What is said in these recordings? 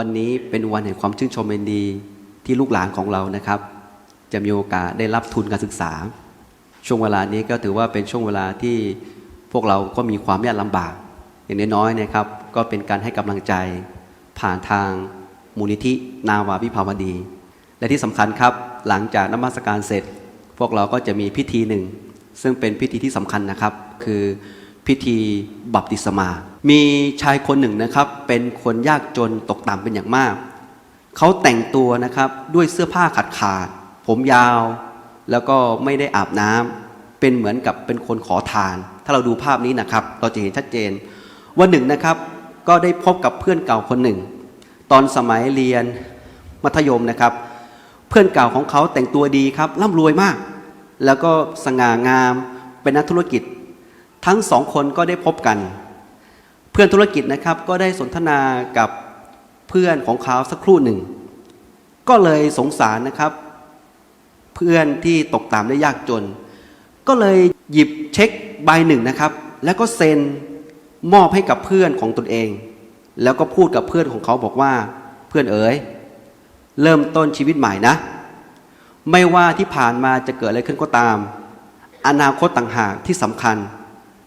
วันนี้เป็นวันแห่งความชื่นชมยินดีที่ลูกหลานของเรานะครับ จะมีโอกาสได้รับทุนการศึกษา ช่วงเวลานี้ก็ถือว่าเป็นช่วงเวลาที่พวกเราก็มีความยากลำบาก อย่างน้อยๆนะครับ ก็เป็นการให้กำลังใจ ผ่านทางมูลนิธินาวาวิภาวดี และที่สำคัญครับหลังจากนมัสการเสร็จ พวกเราก็จะมีพิธีหนึ่ง ซึ่งเป็นพิธีที่สำคัญนะครับ คือ พิธีบัพติศมา มีชายคนหนึ่งนะครับ เป็นคนยากจนตกต่ำเป็นอย่างมาก เขาแต่งตัวนะครับด้วยเสื้อผ้าขาดขาดๆผมยาว แล้วก็ไม่ได้อาบน้ำเป็นเหมือนกับเป็นคนขอทาน ถ้าเราดูภาพนี้นะครับ เราจะเห็นชัดเจน วันหนึ่งนะครับก็ได้พบกับเพื่อนเก่าคนหนึ่ง ตอนสมัยเรียนมัธยมนะครับ เพื่อนเก่าของเขาแต่งตัวดีครับร่ำรวยมาก แล้วก็สง่างามเป็นนักธุรกิจ ทั้งสองคนก็ได้พบกัน เพื่อนธุรกิจนะครับก็ได้สนทนากับเพื่อนของเขาสักครู่หนึ่ง ก็เลยสงสารนะครับ เพื่อนที่ตกตามได้ยากจน ก็เลยหยิบเช็คใบหนึ่งนะครับ แล้วก็เซ็นมอบให้กับเพื่อนของตนเอง แล้วก็พูดกับเพื่อนของเขาบอกว่าเพื่อนเอ๋ยเริ่มต้นชีวิตใหม่นะ ไม่ว่าที่ผ่านมาจะเกิดอะไรขึ้นก็ตาม อนาคตต่างหากที่สำคัญ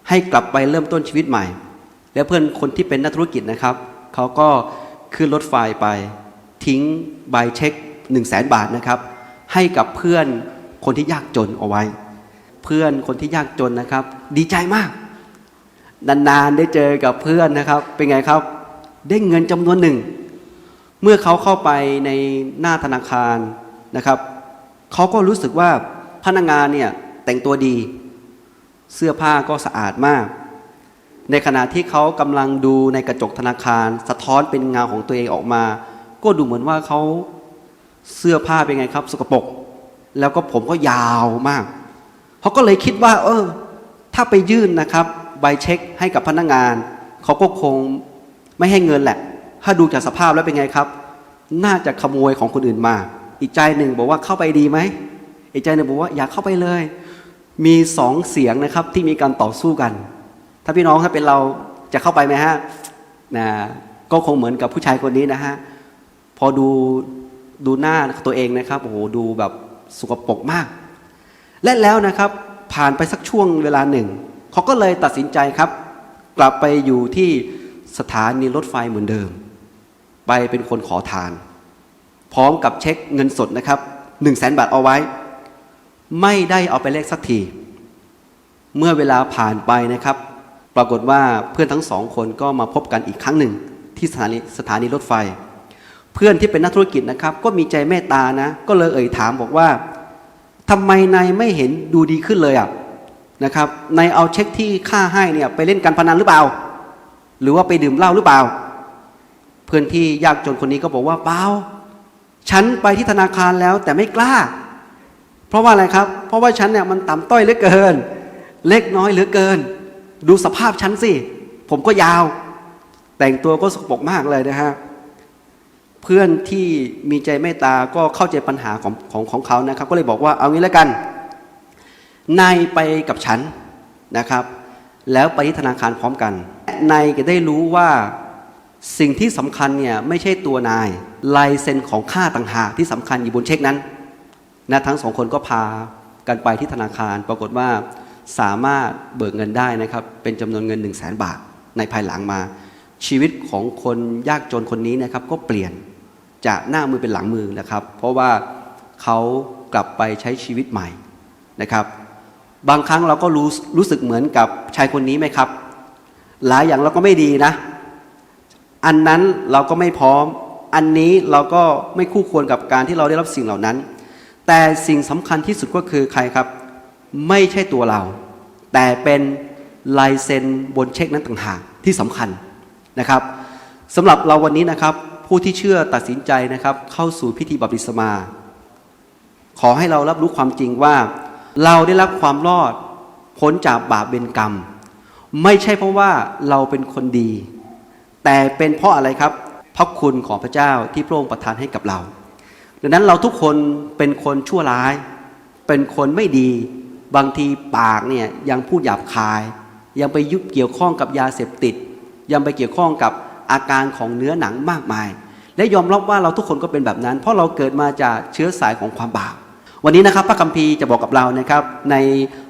ให้กลับไปเริ่มต้นชีวิตใหม่ แล้วเพื่อนคนที่เป็นนักธุรกิจนะครับ เขาก็ขึ้นรถไฟไป ทิ้งใบเช็ค1 0 0 0 0แสนบาทนะครับ ให้กับเพื่อนคนที่ยากจนเอาไว้ เพื่อนคนที่ยากจนนะครับ ดีใจมาก นานๆได้เจอกับเพื่อนนะครับ เป็นไงครับ ได้เงินจำนวนหนึ่ง เมื่อเขาเข้าไปในหน้าธนาคารนะครับ เขาก็รู้สึกว่าพนักงานเนี่ยแต่งตัวดี เสื้อผ้าก็สะอาดมาก ในขณะที่เขากำลังดูในกระจกธนาคาร สะท้อนเป็นเงาของตัวเองออกมา ก็ดูเหมือนว่าเขาเสื้อผ้าเป็นไงครับ สกปรกแล้วก็ผมก็ยาวมากเขาก็เลยคิดว่า เออ ถ้าไปยื่นนะครับ ใบเช็คให้กับพนักงาน เขาก็คงไม่ให้เงินแหละ ถ้าดูจากสภาพแล้วเป็นไงครับ น่าจะขโมยของคนอื่นมา อีกใจหนึ่งบอกว่าเข้าไปดีไหมอีกใจหนึ่งบอกว่าอยากเข้าไปเลย มีสองเสียงนะครับที่มีการต่อสู้กัน ถ้าพี่น้องถ้าเป็นเราจะเข้าไปไหมฮะนะก็คงเหมือนกับผู้ชายคนนี้นะฮะพอดูดูหน้าตัวเองนะครับโอ้โหดูแบบสกปรกมาก และแล้วนะครับผ่านไปสักช่วงเวลาหนึ่งเขาก็เลยตัดสินใจครับ กลับไปอยู่ที่สถานีรถไฟเหมือนเดิม ไปเป็นคนขอทาน พร้อมกับเช็คเงินสดนะครับหนึ่งแสนบาทเอาไว้ ไม่ได้เอาไปเลขสักที เมื่อเวลาผ่านไปนะครับ ปรากฏว่าเพื่อนทั้งสองคนก็มาพบกันอีกครั้งหนึ่งที่สถานีสถานีรถไฟ เพื่อนที่เป็นนักธุรกิจนะครับ ก็มีใจเมตตานะ ก็เลยเอ่ยถามบอกว่าทำไมนายไม่เห็นดูดีขึ้นเลยอะนะครับนายเอาเช็คที่ค่าให้เนี่ยไปเล่นการพนันหรือเปล่า หรือว่าไปดื่มเหล้าหรือเปล่า เพื่อนที่ยากจนคนนี้ก็บอกว่าเปล่าฉันไปที่ธนาคารแล้วแต่ไม่กล้า เพราะว่าอะไรครับ เพราะว่าฉันเนี่ยมันต่ำต้อยเหลือเกิน เล็กน้อยเหลือเกิน ดูสภาพฉันสิ ผมก็ยาว แต่งตัวก็สกปรกมากเลยนะฮะเพื่อนที่มีใจเมตตาก็เข้าใจปัญหาของของของเขานะครับ ก็เลยบอกว่าเอางี้แล้วกัน นายไปกับฉันนะครับ แล้วไปที่ธนาคารพร้อมกันนายจะได้รู้ว่าสิ่งที่สำคัญเนี่ยไม่ใช่ตัวนายลายเซ็นของค่าต่างหากที่สำคัญอยู่บนเช็คนั้น นะทั้งสองคนก็พากันไปที่ธนาคาร ปรากฏว่าสามารถเบิกเงินได้นะครับ เป็นจำนวนเงิน 1 0 0 0 0แสนบาทในภายหลังมา ชีวิตของคนยากจนคนนี้นะครับก็เปลี่ยนจากหน้ามือเป็นหลังมือนะครับ เพราะว่าเขากลับไปใช้ชีวิตใหม่นะครับ บางครั้งเราก็รู้รู้สึกเหมือนกับชายคนนี้ไหมครับ หลายอย่างเราก็ไม่ดีนะ อันนั้นเราก็ไม่พร้อม อันนี้เราก็ไม่คู่ควรกับการที่เราได้รับสิ่งเหล่านั้น แต่สิ่งสำคัญที่สุดก็คือใครครับ ไม่ใช่ตัวเรา แต่เป็นลายเซ็นบนเช็คนั้นต่างหากที่สำคัญนะครับสำหรับเราวันนี้นะครับ ผู้ที่เชื่อตัดสินใจนะครับ เข้าสู่พิธีบัพติศมา ขอให้เรารับรู้ความจริงว่า เราได้รับความรอดพ้นจากบาปเบญกรรม ไม่ใช่เพราะว่าเราเป็นคนดี แต่เป็นเพราะอะไรครับพระคุณของพระเจ้าที่พระองค์ประทานให้กับเรา ดังนั้นเราทุกคนเป็นคนชั่วร้าย เป็นคนไม่ดี บางทีปากเนี่ยยังพูดหยาบคาย ยังไปยุบเกี่ยวข้องกับยาเสพติด ยังไปเกี่ยวข้องกับอาการของเนื้อหนังมากมาย และยอมรับว่าเราทุกคนก็เป็นแบบนั้น เพราะเราเกิดมาจากเชื้อสายของความบาปวันนี้นะครับพระคัมภีร์จะบอกกับเรานะครับ ใน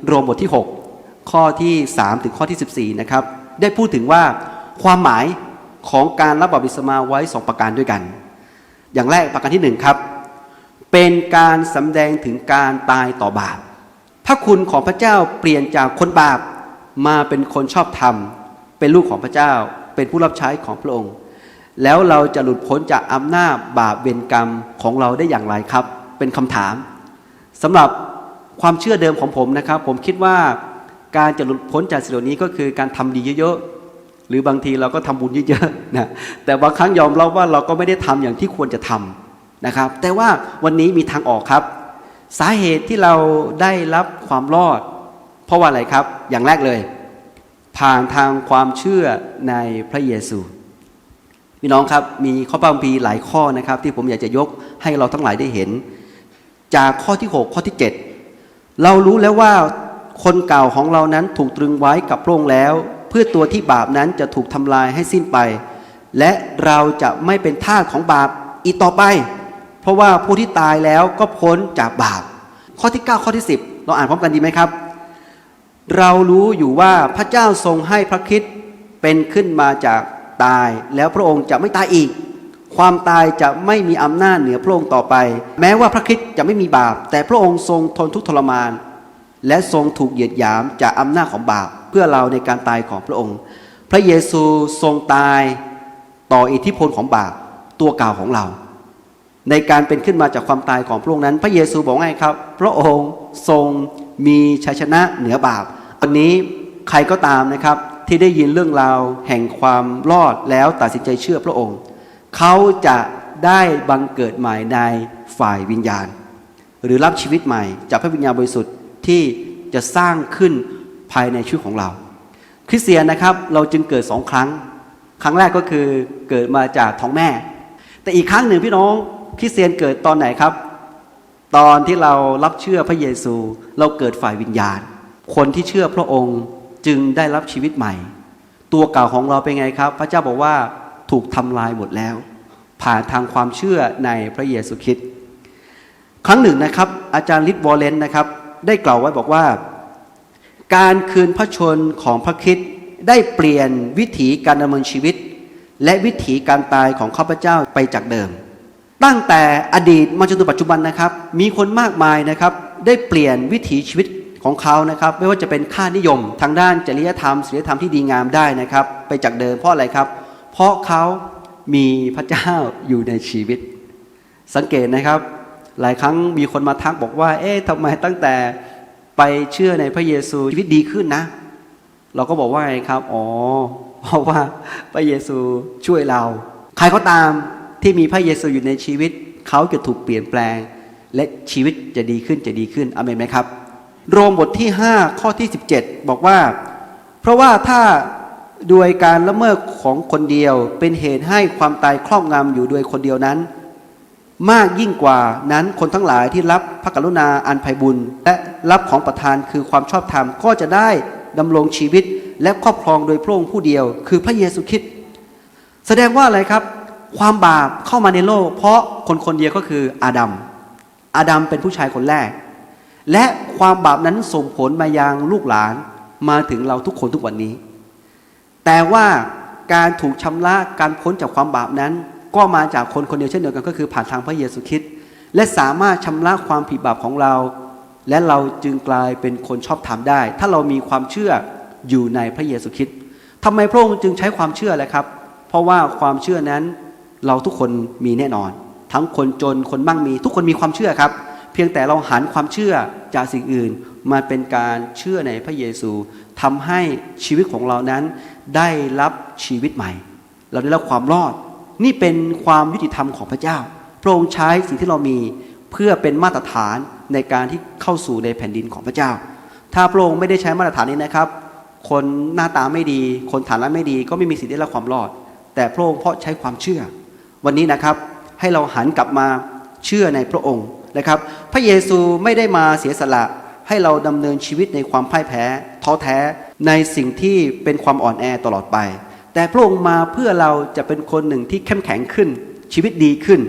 โรมบทที่ 6 ข้อที่ 3 ถึงข้อที่ 14 นะครับ ได้พูดถึงว่าความหมายของการรับบาปบิสมาไว้ 2 ประการด้วยกัน อย่างแรกประการที่1ครับ เป็นการสำแดงถึงการตายต่อบาป พระคุณของพระเจ้าเปลี่ยนจากคนบาปมาเป็นคนชอบธรรม เป็นลูกของพระเจ้า เป็นผู้รับใช้ของพระองค์ แล้วเราจะหลุดพ้นจากอำนาจบาปเวรกรรมของเราได้อย่างไรครับ เป็นคำถามสำหรับความเชื่อเดิมของผมนะครับ ผมคิดว่าการจะหลุดพ้นจากสิ่งเหล่านี้ก็คือการทำดีเยอะๆหรือบางทีเราก็ทำบุญเยอะๆนะแต่บางครั้งยอมรับว่าเราก็ไม่ได้ทำอย่างที่ควรจะทำ นะครับ แต่ว่าวันนี้มีทางออกครับ สาเหตุที่เราได้รับความรอด เพราะว่าอะไรครับ อย่างแรกเลย ผ่านทางความเชื่อในพระเยซูพี่น้องครับมีข้อพระคัมภีร์หลายข้อนะครับ ที่ผมอยากจะยกให้เราทั้งหลายได้เห็น จากข้อที่ 6 ข้อที่ 7 เรารู้แล้วว่าคนเก่าของเรานั้นถูกตรึงไว้กับพระองค์แล้ว เพื่อตัวที่บาปนั้นจะถูกทำลายให้สิ้นไป และเราจะไม่เป็นทาสของบาปอีกต่อไป เพราะว่าผู้ที่ตายแล้วก็พ้นจากบาป ข้อที่ 9 ข้อที่ 10 เราอ่านพร้อมกันดีไหมครับ เรารู้อยู่ว่าพระเจ้าทรงให้พระคิดเป็นขึ้นมาจากตาย แล้วพระองค์จะไม่ตายอีก ความตายจะไม่มีอำนาจเหนือพระองค์ต่อไป แม้ว่าพระคิดจะไม่มีบาป แต่พระองค์ทรงทนทุกข์ทรมาน และทรงถูกเหยียดหยามจากอำนาจของบาป เพื่อเราในการตายของพระองค์ พระเยซูทรงตายต่ออิทธิพลของบาปตัวเก่าของเรา ในการเป็นขึ้นมาจากความตายของพระองค์นั้น พระเยซูบอกไงครับ พระองค์ทรงมีชัยชนะเหนือบาปวันนี้ใครก็ตามนะครับที่ได้ยินเรื่องราวแห่งความรอดแล้วตัดสินใจเชื่อพระองค์ เขาจะได้บังเกิดใหม่ในฝ่ายวิญญาณ หรือรับชีวิตใหม่ จากพระวิญญาณบริสุทธิ์ที่จะสร้างขึ้นภายในชีวิตของเรา คริสเตียนนะครับเราจึงเกิดสองครั้ง ครั้งแรกก็คือเกิดมาจากท้องแม่ แต่อีกครั้งหนึ่งพี่น้อง คริสเตียนเกิดตอนไหนครับ ตอนที่เรารับเชื่อพระเยซู เราเกิดฝ่ายวิญญาณ คนที่เชื่อพระองค์จึงได้รับชีวิตใหม่ ตัวเก่าของเราเป็นไงครับ พระเจ้าบอกว่าถูกทำลายหมดแล้ว ผ่านทางความเชื่อในพระเยซูคริสต์ครั้งหนึ่งนะครับ อาจารย์ลิทวอลเลนนะครับ ได้กล่าวไว้บอกว่า การคืนพระชนของพระคริสต์ได้เปลี่ยนวิถีการดำเนินชีวิต และวิถีการตายของข้าพเจ้าไปจากเดิม ตั้งแต่อดีตมาจนถึงปัจจุบันนะครับ มีคนมากมายนะครับ ได้เปลี่ยนวิถีชีวิตของเขานะครับ ไม่ว่าจะเป็นค่านิยม ทางด้านจริยธรรมศีลธรรมที่ดีงามได้นะครับ ไปจากเดิมเพราะอะไรครับ เพราะเขามีพระเจ้าอยู่ในชีวิต สังเกตนะครับ หลายครั้งมีคนมาทักบอกว่า เอ๊ะทำไมตั้งแต่ไปเชื่อในพระเยซูชีวิตดีขึ้นนะ เราก็บอกว่าไงครับ อ๋อ เพราะว่าพระเยซูช่วยเรา ใครก็ตาม ที่มีพระเยซูอยู่ในชีวิต เขาจะถูกเปลี่ยนแปลง และชีวิตจะดีขึ้นจะดีขึ้นอเมนไหมครับ โรมบทที่ 5 ข้อที่ 17 บอกว่า เพราะว่าถ้าโดยการละเมิดของคนเดียวเป็นเหตุให้ความตายครอบงำอยู่โดยคนเดียวนั้น มากยิ่งกว่านั้นคนทั้งหลายที่รับพระกรุณาอันไพบุญ และรับของประทานคือความชอบธรรมก็จะได้ดำรงชีวิตและครอบครองโดยพระองค์ผู้เดียว คือพระเยซูคริสต์แสดงว่าอะไรครับ ความบาปเข้ามาในโลก เพราะคนคนเดียวก็คืออาดัม อาดัมเป็นผู้ชายคนแรก และความบาปนั้นส่งผลมายังลูกหลานมาถึงเราทุกคนทุกวันนี้ แต่ว่าการถูกชำระการพ้นจากความบาปนั้น ก็มาจากคนคนเดียวเช่นเดียวกันก็คือผ่านทางพระเยซูคริสต์และสามารถชำระความผิดบาปของเรา และเราจึงกลายเป็นคนชอบธรรมได้ ถ้าเรามีความเชื่ออยู่ในพระเยซูคริสต์ทำไมพระองค์จึงใช้ความเชื่อแหละครับ เพราะว่าความเชื่อนั้น เราทุกคนมีแน่นอน ทั้งคนจนคนมั่งมี ทุกคนมีความเชื่อครับ เพียงแต่เราหันความเชื่อจากสิ่งอื่น มาเป็นการเชื่อในพระเยซูทำให้ชีวิตของเรานั้นได้รับชีวิตใหม่ เราได้รับความรอด นี่เป็นความยุติธรรมของพระเจ้า พระองค์ใช้สิ่งที่เรามีเพื่อเป็นมาตรฐานในการที่เข้าสู่ในแผ่นดินของพระเจ้า ถ้าพระองค์ไม่ได้ใช้มาตรฐานนี้นะครับ คนหน้าตาไม่ดี คนฐานะไม่ดี ก็ไม่มีสิทธิ์ได้รับความรอด แต่พระองค์เพราะใช้ความเชื่อ วันนี้นะครับให้เราหันกลับมาเชื่อในพระองค์นะครับ พระเยซูไม่ได้มาเสียสละให้เราดำเนินชีวิตในความพ่ายแพ้ท้อแท้ในสิ่งที่เป็นความอ่อนแอตลอดไป แต่พระองค์มาเพื่อเราจะเป็นคนหนึ่งที่เข้มแข็งขึ้น ชีวิตดีขึ้น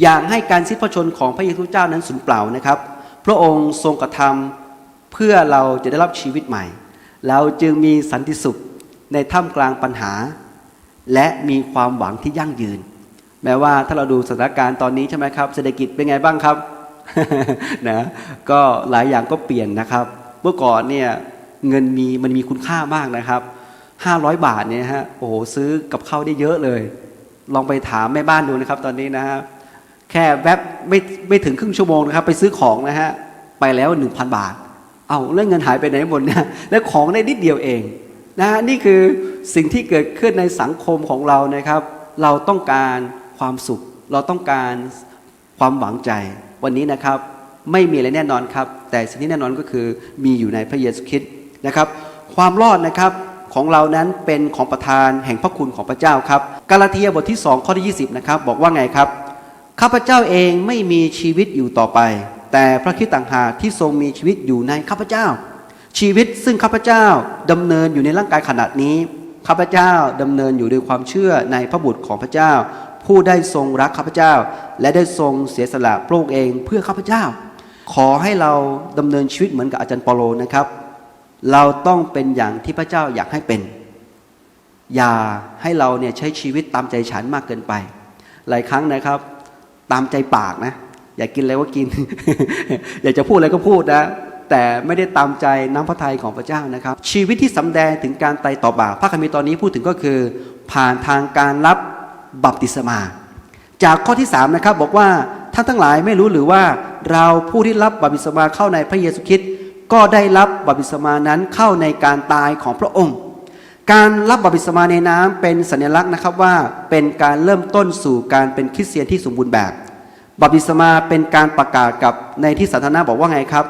อย่างให้การสิ้นพระชนของพระเยซูเจ้านั้นสูญเปล่านะครับ พระองค์ทรงกระทำเพื่อเราจะได้รับชีวิตใหม่ เราจึงมีสันติสุขในท่ามกลางปัญหา และมีความหวังที่ยั่งยืน แม้ว่าถ้าเราดูสถานการณ์ตอนนี้ใช่ไหมครับ เศรษฐกิจเป็นไงบ้างครับนะก็หลายอย่างก็เปลี่ยนนะครับ เมื่อก่อนเนี่ยเงินมีมันมีคุณค่ามากนะครับ500 บาทเนี่ยฮะโอ้โหซื้อกับข้าวได้เยอะเลย ลองไปถามแม่บ้านดูนะครับ ตอนนี้นะฮะแค่แวบไม่ไม่ถึงครึ่งชั่วโมงนะครับ ไปซื้อของนะฮะไปแล้ว 1,000 บาท เอาเรื่องเงินหายไปไหนหมดเนี่ยและของได้นิดเดียวเองนะฮะนี่คือ สิ่งที่เกิดขึ้นในสังคมของเรานะครับ เราต้องการความสุข เราต้องการความหวังใจ วันนี้นะครับไม่มีอะไรแน่นอนครับ แต่สิ่งที่แน่นอนก็คือมีอยู่ในพระเยซูคริสต์นะครับ ความรอดนะครับของเรานั้นเป็นของประทานแห่งพระคุณของพระเจ้าครับ กาลาเทียบทที่ 2 ข้อที่ 20 นะครับ บอกว่าไงครับ ข้าพเจ้าเองไม่มีชีวิตอยู่ต่อไป แต่พระคริสต์ต่างหากที่ทรงมีชีวิตอยู่ในข้าพเจ้า ชีวิตซึ่งข้าพเจ้าดำเนินอยู่ในร่างกายขนาดนี้ ข้าพเจ้าดำเนินอยู่ด้วยความเชื่อในพระบุตรของพระเจ้า ผู้ได้ทรงรักข้าพเจ้า และได้ทรงเสียสละพระองค์เองเพื่อข้าพเจ้า ขอให้เราดำเนินชีวิตเหมือนกับอาจารย์เปาโลนะครับ เราต้องเป็นอย่างที่พระเจ้าอยากให้เป็น อย่าให้เราเนี่ยใช้ชีวิตตามใจฉันมากเกินไป หลายครั้งนะครับ ตามใจปากนะ อยากกินอะไรก็กิน อยากจะพูดอะไรก็พูดนะ แต่ไม่ได้ตามใจน้ำพระทัยของพระเจ้านะครับ ชีวิตที่สำแดงถึงการไต่ต่อบาปพระคัมภีร์ตอนนี้พูดถึงก็คือ ผ่านทางการรับบัพติศมา จากข้อที่3นะครับบอกว่าท่านทั้งหลายไม่รู้หรือว่าเราผู้ที่รับบัพติศมาเข้าในพระเยซูคริสต์ก็ได้รับบัพติศมานั้นเข้าในการตายของพระองค์ การรับบัพติศมาในน้ำเป็นสัญลักษณ์นะครับว่าเป็นการเริ่มต้นสู่การเป็นคริสเตียนที่สมบูรณ์แบบบัพติศมาเป็นการประกาศกับในที่สาธารณะบอกว่าไงครับ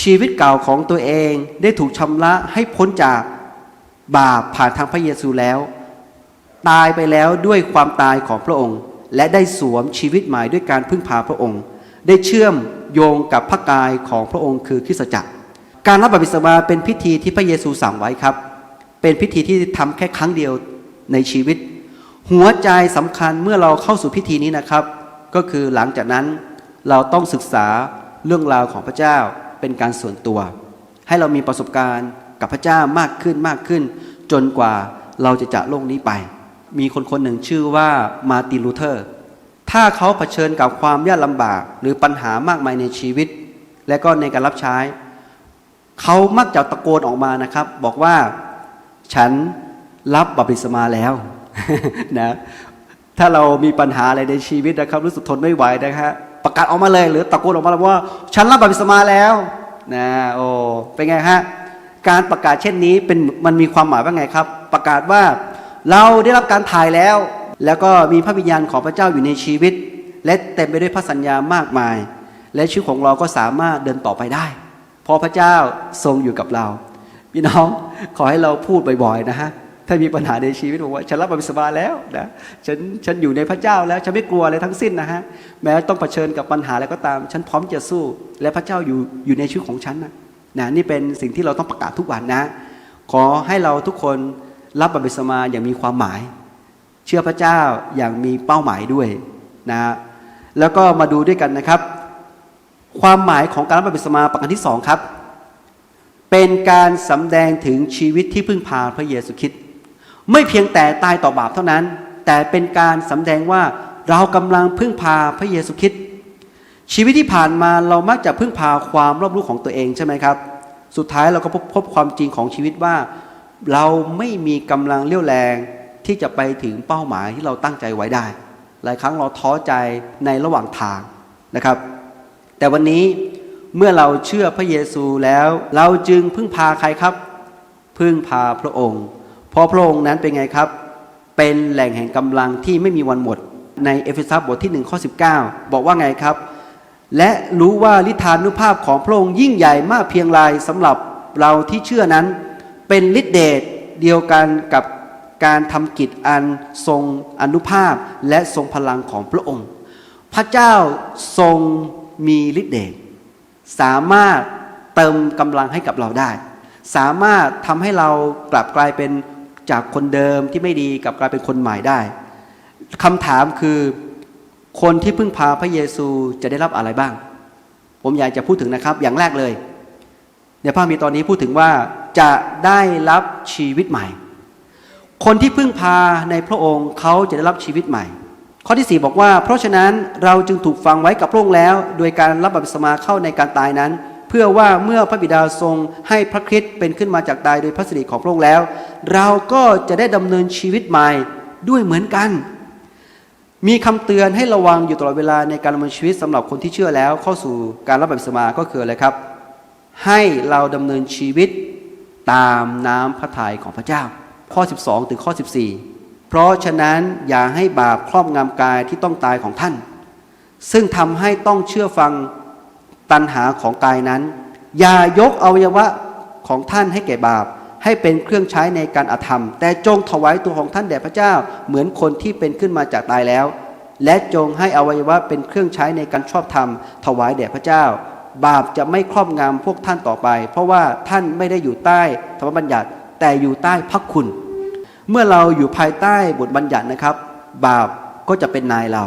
ชีวิตเก่าของตัวเองได้ถูกชำระให้พ้นจากบาปผ่านทางพระเยซูแล้ว ตายไปแล้วด้วยความตายของพระองค์ และได้สวมชีวิตใหม่ด้วยการพึ่งพาพระองค์ ได้เชื่อมโยงกับพระกายของพระองค์คือคริสตจักร การรับบัพติศมาเป็นพิธีที่พระเยซูสั่งไว้ครับ เป็นพิธีที่ทำแค่ครั้งเดียวในชีวิต หัวใจสำคัญเมื่อเราเข้าสู่พิธีนี้นะครับ ก็คือหลังจากนั้นเราต้องศึกษาเรื่องราวของพระเจ้า เป็นการส่วนตัว ให้เรามีประสบการณ์กับพระเจ้ามากขึ้นมากขึ้น จนกว่าเราจะจากโลกนี้ไป มีคนคนหนึ่งชื่อว่ามาตินลูเทอร์ ถ้าเขาเผชิญกับความยากลำบากหรือปัญหามากมายในชีวิต และก็ในการรับใช้ เขามักจะตะโกนออกมานะครับ บอกว่าฉันรับบัพติศมาแล้วนะถ้าเรามีปัญหาอะไรในชีวิตนะครับ รู้สึกทนไม่ไหวนะครับ ประกาศออกมาเลย หรือตะโกนออกมาเลยว่า ฉันรับบัพติศมาแล้วนะโอ้เป็นไงฮะการประกาศเช่นนี้เป็นมันมีความหมายว่าไงครับ ประกาศว่าเราได้รับการถ่ายแล้ว แล้วก็มีพระวิญญาณของพระเจ้าอยู่ในชีวิต และเต็มไปด้วยพระสัญญามากมาย และชีวิตของเราก็สามารถเดินต่อไปได้ เพราะพระเจ้าทรงอยู่กับเรา พี่น้องขอให้เราพูดบ่อยๆนะฮะ ถ้ามีปัญหาในชีวิตบอกว่าฉันรับบัพติศมาแล้วนะฉันฉันอยู่ในพระเจ้าแล้วฉันไม่กลัวอะไรทั้งสิ้นนะฮะแม้ต้องเผชิญกับปัญหาอะไรก็ตาม ฉันพร้อมจะสู้ และพระเจ้าอยู่อยู่ในชีวิตของฉันนะนะนี่เป็นสิ่งที่เราต้องประกาศทุกวันนะ ขอให้เราทุกคนรับบัพติศมาอย่างมีความหมาย เชื่อพระเจ้าอย่างมีเป้าหมายด้วยนะแล้วก็มาดูด้วยกันนะครับ ความหมายของการรับบัพติศมาประการที่สองครับ เป็นการสำแดงถึงชีวิตที่พึ่งพาพระเยซูคริสต์ ไม่เพียงแต่ตายต่อบาปเท่านั้น แต่เป็นการสำแดงว่าเรากำลังพึ่งพาพระเยซูคริสต์ชีวิตที่ผ่านมาเรามักจะพึ่งพาความรอบรู้ของตัวเองใช่ไหมครับ สุดท้ายเราก็พบพบความจริงของชีวิตว่า เราไม่มีกำลังเรี่ยวแรงที่จะไปถึงเป้าหมายที่เราตั้งใจไว้ได้ หลายครั้งเราท้อใจในระหว่างทางนะครับ แต่วันนี้เมื่อเราเชื่อพระเยซูแล้ว เราจึงพึ่งพาใครครับ พึ่งพาพระองค์ เพราะพระองค์นั้นเป็นไงครับ เป็นแหล่งแห่งกำลังที่ไม่มีวันหมด ในเอเฟซัสบทที่1ข้อ19 บอกว่าไงครับ และรู้ว่าลิธานุภาพของพระองค์ยิ่งใหญ่มากเพียงไรสำหรับเราที่เชื่อนั้น เป็นฤทธิเดชเดียวกันกับการทำกิจอันทรงอนุภาพและทรงพลังของพระองค์ พระเจ้าทรงมีฤทธิเดชสามารถเติมกำลังให้กับเราได้ สามารถทำให้เรากลับกลายเป็น จากคนเดิมที่ไม่ดีกับกลายเป็นคนใหม่ได้คำถามคือคนที่พึ่งพาพระเยซูจะได้รับอะไรบ้าง ผมอยากจะพูดถึงนะครับ อย่างแรกเลย ในพระมีตอนนี้พูดถึงว่าจะได้รับชีวิตใหม่ คนที่พึ่งพาในพระองค์เขาจะได้รับชีวิตใหม่ ข้อที่ 4 บอกว่า เพราะฉะนั้นเราจึงถูกฝังไว้กับพระองค์แล้ว โดยการรับบัพติศมาเข้าในการตายนั้น เพื่อว่าเมื่อพระบิดาทรงให้พระคริสต์เป็นขึ้นมาจากตายโดยพระสิริของพระองค์แล้ว เราก็จะได้ดำเนินชีวิตใหม่ด้วยเหมือนกัน มีคำเตือนให้ระวังอยู่ตลอดเวลาในการดำเนินชีวิตสำหรับคนที่เชื่อแล้ว เข้าสู่การรับบัพติศมาก็คืออะไรครับ ให้เราดำเนินชีวิตตามน้ำพระทัยของพระเจ้า ข้อ 12 ถึงข้อ 14 เพราะฉะนั้นอย่าให้บาปครอบงำกายที่ต้องตายของท่าน ซึ่งทำให้ต้องเชื่อฟัง ตันหาของกายนั้น อย่ายกอวัยวะของท่านให้แก่บาป ให้เป็นเครื่องใช้ในการอาธรรม แต่จงถวายตัวของท่านแด่พระเจ้า เหมือนคนที่เป็นขึ้นมาจากตายแล้ว และจงให้อวัยวะเป็นเครื่องใช้ในการชอบธรรม ถวายแด่พระเจ้า บาปจะไม่ครอบงำพวกท่านต่อไป เพราะว่าท่านไม่ได้อยู่ใต้ธรรมบัญญัติ แต่อยู่ใต้พระคุณ เมื่อเราอยู่ภายใต้บทบัญญัตินะครับ บาปก็จะเป็นนายเรา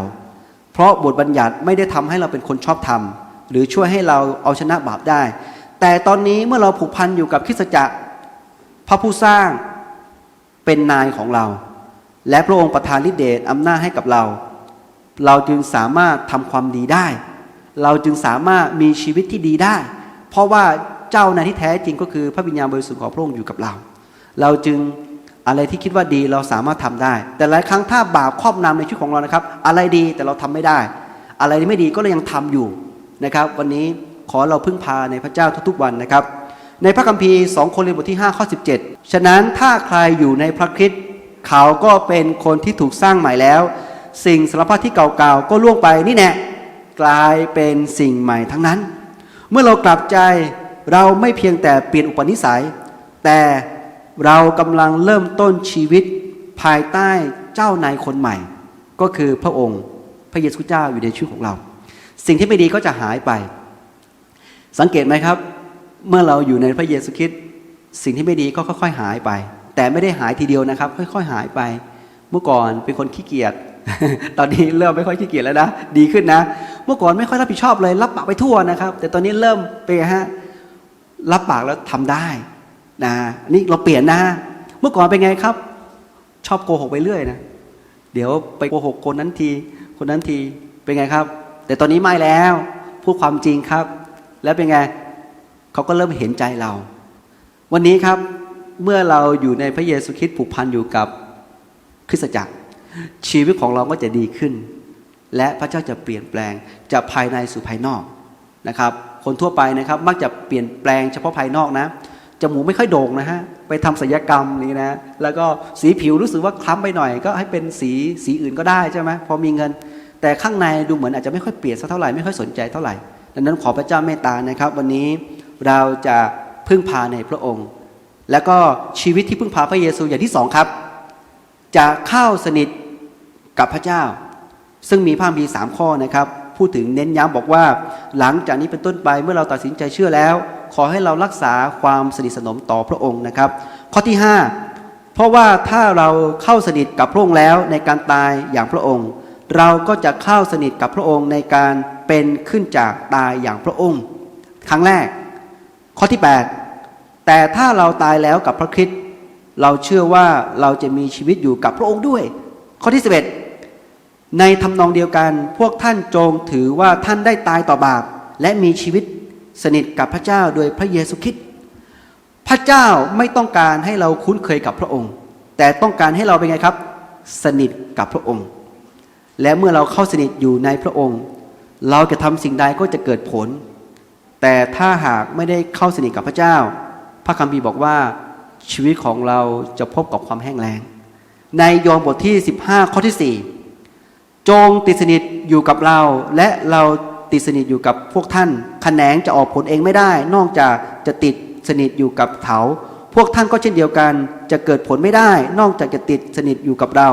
เพราะบทบัญญัติไม่ได้ทำให้เราเป็นคนชอบธรรม หรือช่วยให้เราเอาชนะบาปได้ แต่ตอนนี้เมื่อเราผูกพันอยู่กับคริสตจักรพระผู้สร้างเป็นนายของเรา และพระองค์ประทานฤทธิเดชอำนาจให้กับเรา เราจึงสามารถทำความดีได้ เราจึงสามารถมีชีวิตที่ดีได้ เพราะว่าเจ้านายที่แท้จริงก็คือพระวิญญาณบริสุทธิ์ของพระองค์อยู่กับเรา เราจึงอะไรที่คิดว่าดีเราสามารถทำได้ แต่หลายครั้งถ้าบาปครอบนำในชีวิตของเรานะครับ อะไรดีแต่เราทำไม่ได้ อะไรที่ไม่ดีก็เรายังทำอยู่ นะครับ วันนี้ขอเราพึ่งพาในพระเจ้าทุกๆวันนะครับ ในพระคัมภีร์2โครินธ์บทที่5ข้อ17 ฉะนั้นถ้าใครอยู่ในพระคริสต์เขาก็เป็นคนที่ถูกสร้างใหม่แล้ว สิ่งสารพัดที่เก่าๆก็ล่วงไปนี่แน่กลายเป็นสิ่งใหม่ทั้งนั้น เมื่อเรากลับใจเราไม่เพียงแต่เปลี่ยนอุปนิสัย แต่เรากำลังเริ่มต้นชีวิตภายใต้เจ้านายคนใหม่ ก็คือพระองค์พระเยซูเจ้าอยู่ในชีวิตของเรา สิ่งที่ไม่ดีก็จะหายไป สังเกตไหมครับ เมื่อเราอยู่ในพระเยซูคริสต์สิ่งที่ไม่ดีก็ค่อยๆหายไป แต่ไม่ได้หายทีเดียวนะครับ ค่อยๆหายไป เมื่อก่อนเป็นคนขี้เกียจตอนนี้เริ่มไม่ค่อยขี้เกียจแล้วนะ ดีขึ้นนะ เมื่อก่อนไม่ค่อยรับผิดชอบเลย รับปากไปทั่วนะครับ แต่ตอนนี้เริ่มเป็นฮะรับปากแล้วทำได้นะนี่เราเปลี่ยนนะ เมื่อก่อนเป็นไงครับ ชอบโกหกไปเรื่อยนะ เดี๋ยวไปโกหกคนนั้นที คนนั้นทีเป็นไงครับ แต่ตอนนี้ไม่แล้วพูดความจริงครับ แล้วเป็นไงเขาก็เริ่มเห็นใจเรา วันนี้ครับเมื่อเราอยู่ในพระเยซูคริสต์ผูกพันอยู่กับคริสตจักร ชีวิตของเราก็จะดีขึ้น และพระเจ้าจะเปลี่ยนแปลงจากภายในสู่ภายนอกนะครับ คนทั่วไปนะครับมักจะเปลี่ยนแปลงเฉพาะภายนอกนะจมูกไม่ค่อยโด่งนะฮะไปทำศัลยกรรมนี่นะแล้วก็สีผิวรู้สึกว่าคล้ำไปหน่อย ก็ให้เป็นสีสีอื่นก็ได้ใช่ไหมพอมีเงิน แต่ข้างในดูเหมือนอาจจะไม่ค่อยเปลี่ยนสักเท่าไหร่ไม่ค่อยสนใจเท่าไหร่ ดังนั้นขอพระเจ้าเมตตานะครับ วันนี้เราจะพึ่งพาในพระองค์ แล้วก็ชีวิตที่พึ่งพาพระเยซูอย่างที่สองครับ จะเข้าสนิทกับพระเจ้า ซึ่งมีพระมีสามข้อนะครับ พูดถึงเน้นย้ำบอกว่า หลังจากนี้เป็นต้นไปเมื่อเราตัดสินใจเชื่อแล้ว ขอให้เรารักษาความสนิทสนมต่อพระองค์นะครับ ข้อที่ 5 เพราะว่าถ้าเราเข้าสนิทกับพระองค์แล้วในการตายอย่างพระองค์ เราก็จะเข้าสนิทกับพระองค์ในการเป็นขึ้นจากตายอย่างพระองค์ ครั้งแรก ข้อที่ 8 แต่ถ้าเราตายแล้วกับพระคริสต์เราเชื่อว่าเราจะมีชีวิตอยู่กับพระองค์ด้วย ข้อที่ 11 ในทำนองเดียวกันพวกท่านจงถือว่าท่านได้ตายต่อบาป และมีชีวิตสนิทกับพระเจ้าโดยพระเยซูคริสต์พระเจ้าไม่ต้องการให้เราคุ้นเคยกับพระองค์ แต่ต้องการให้เราเป็นไงครับ สนิทกับพระองค์ และเมื่อเราเข้าสนิทอยู่ในพระองค์ เราจะทำสิ่งใดก็จะเกิดผล แต่ถ้าหากไม่ได้เข้าสนิทกับพระเจ้า พระคัมภีร์บอกว่าชีวิตของเราจะพบกับความแห้งแล้ง ในยอห์นบทที่ 15 ข้อที่ 4 จงติดสนิทอยู่กับเรา และเราติดสนิทอยู่กับพวกท่านขแขนงจะออกผลเองไม่ได้ นอกจากจะติดสนิทอยู่กับเถาพวกท่านก็เช่นเดียวกัน จะเกิดผลไม่ได้ นอกจากจะติดสนิทอยู่กับเรา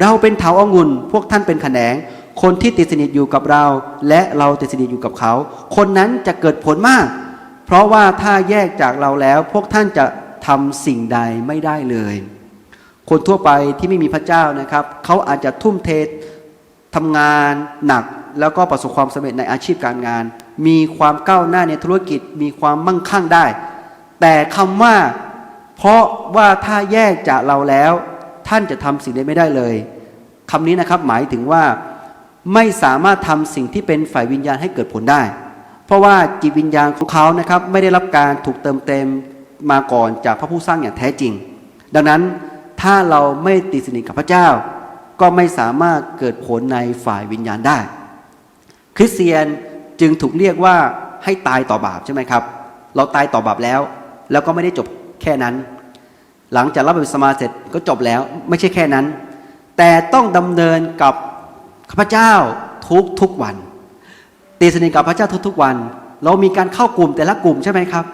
เราเป็นเถาองุ่นพวกท่านเป็นแขนง คนที่ติดสนิทอยู่กับเรา และเราติดสนิทอยู่กับเขา คนนั้นจะเกิดผลมาก เพราะว่าถ้าแยกจากเราแล้ว พวกท่านจะทำสิ่งใดไม่ได้เลย คนทั่วไปที่ไม่มีพระเจ้านะครับเขาอาจจะทุ่มเททำงานหนักแล้วก็ประสบความสำเร็จในอาชีพการงาน มีความก้าวหน้าในธุรกิจมีความมั่งคั่งได้ แต่คำว่า เพราะว่าถ้าแยกจากเราแล้ว ท่านจะทำสิ่งใดไม่ได้เลยคำนี้นะครับหมายถึงว่าไม่สามารถทำสิ่งที่เป็นฝ่ายวิญญาณให้เกิดผลได้ เพราะว่าจิตวิญญาณของเขานะครับไม่ได้รับการถูกเติมเต็มมาก่อนจากพระผู้สร้างอย่างแท้จริง ดังนั้นถ้าเราไม่ติดสนิทกับพระเจ้า ก็ไม่สามารถเกิดผลในฝ่ายวิญญาณได้ คริสเตียนจึงถูกเรียกว่าให้ตายต่อบาปใช่ไหมครับ เราตายต่อบาปแล้ว แล้วก็ไม่ได้จบแค่นั้น หลังจากรับบัพติศมาเสร็จก็จบแล้ว ไม่ใช่แค่นั้น แต่ต้องดำเนินกับข้าพเจ้าทุกทุกวัน ตีสนิทกับพระเจ้าทุกๆวัน เรามีการเข้ากลุ่มแต่ละกลุ่มใช่ไหมครับ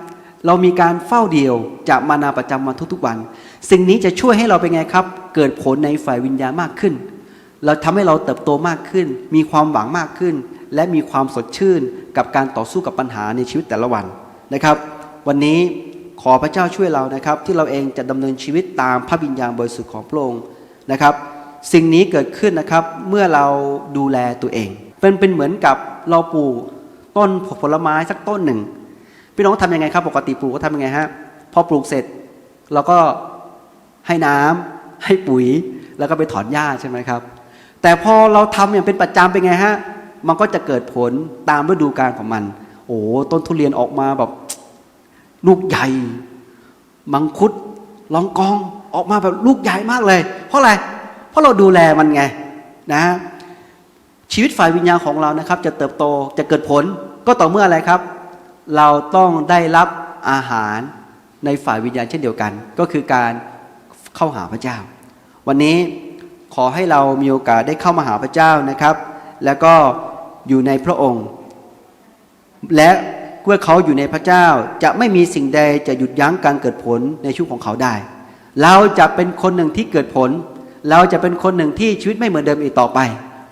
เรามีการเฝ้าเดียวจากมานาประจำวันทุกๆวัน สิ่งนี้จะช่วยให้เราเป็นไงครับ เกิดผลในฝ่ายวิญญาณมากขึ้น เราทำให้เราเติบโตมากขึ้น มีความหวังมากขึ้น และมีความสดชื่นกับการต่อสู้กับปัญหาในชีวิตแต่ละวันนะครับ วันนี้ ขอพระเจ้าช่วยเรานะครับ ที่เราเองจะดำเนินชีวิตตามพระวิญญาณบริสุทธิ์ของพระองค์นะครับ สิ่งนี้เกิดขึ้นนะครับเมื่อเราดูแลตัวเอง เป็นเป็นเหมือนกับเราปลูกต้นผลไม้สักต้นหนึ่ง พี่น้องทำยังไงครับ ปกติปลูกก็ทำยังไงฮะพอปลูกเสร็จเราก็ให้น้ำให้ปุ๋ยแล้วก็ไปถอนหญ้าใช่ไหมครับ แต่พอเราทำอย่างเป็นประจำเป็นไงฮะมันก็จะเกิดผลตามฤดูกาลของมัน โอ้ต้นทุเรียนออกมาแบบ ลูกใหญ่ มังคุดลองกองออกมาแบบลูกใหญ่มากเลย เพราะอะไร เพราะเราดูแลมันไงนะชีวิตฝ่ายวิญญาณของเรานะครับ จะเติบโตจะเกิดผลก็ต่อเมื่ออะไรครับ เราต้องได้รับอาหารในฝ่ายวิญญาณเช่นเดียวกัน ก็คือการเข้าหาพระเจ้า วันนี้ขอให้เรามีโอกาสได้เข้ามาหาพระเจ้านะครับ แล้วก็อยู่ในพระองค์ และ มื่อเขาอยู่ในพระเจ้าจะไม่มีสิ่งใดจะหยุดยั้งการเกิดผลในชีวิตของเขาได้ เราจะเป็นคนหนึ่งที่เกิดผล เราจะเป็นคนหนึ่งที่ชีวิตไม่เหมือนเดิมอีกต่อไป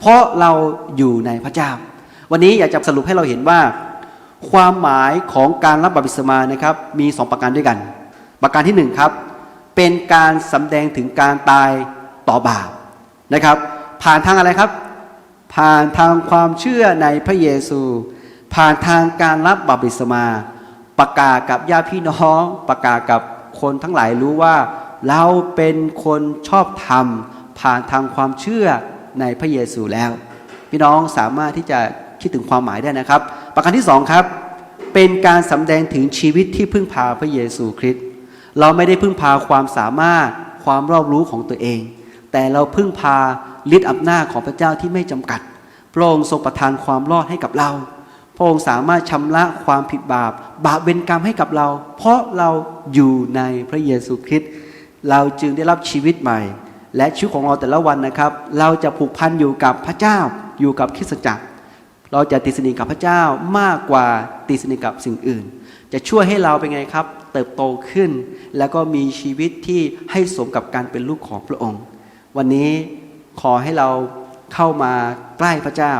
เพราะเราอยู่ในพระเจ้า วันนี้อยากจะสรุปให้เราเห็นว่า ความหมายของการรับบัพติศมานะครับมีสองประการด้วยกัน ประการที่หนึ่งครับเป็นการสำแดงถึงการตายต่อบาปนะครับ ผ่านทางอะไรครับ ผ่านทางความเชื่อในพระเยซู ผ่านทางการรับบัพติศมา ประกาศกับญาติพี่น้อง ประกาศกับคนทั้งหลายรู้ว่า เราเป็นคนชอบธรรม ผ่านทางความเชื่อในพระเยซูแล้ว พี่น้องสามารถที่จะคิดถึงความหมายได้นะครับ ประการที่สองครับ เป็นการสำแดงถึงชีวิตที่พึ่งพาพระเยซูคริสต์เราไม่ได้พึ่งพาความสามารถความรอบรู้ของตัวเอง แต่เราพึ่งพาฤทธิ์อำนาจของพระเจ้าที่ไม่จำกัดพระองค์ทรงประทานความรอดให้กับเรา พระองค์สามารถชำระความผิดบาป บาปเวรกรรมให้กับเรา เพราะเราอยู่ในพระเยซูคริสต์เราจึงได้รับชีวิตใหม่ และชีวิตของเราแต่ละวันนะครับ เราจะผูกพันอยู่กับพระเจ้าอยู่กับคริสตจักร เราจะติดสนิทกับพระเจ้ามากกว่าติดสนิทกับสิ่งอื่น จะช่วยให้เราเป็นไงครับ เติบโตขึ้น แล้วก็มีชีวิตที่ให้สมกับการเป็นลูกของพระองค์ วันนี้ขอให้เราเข้ามาใกล้พระเจ้า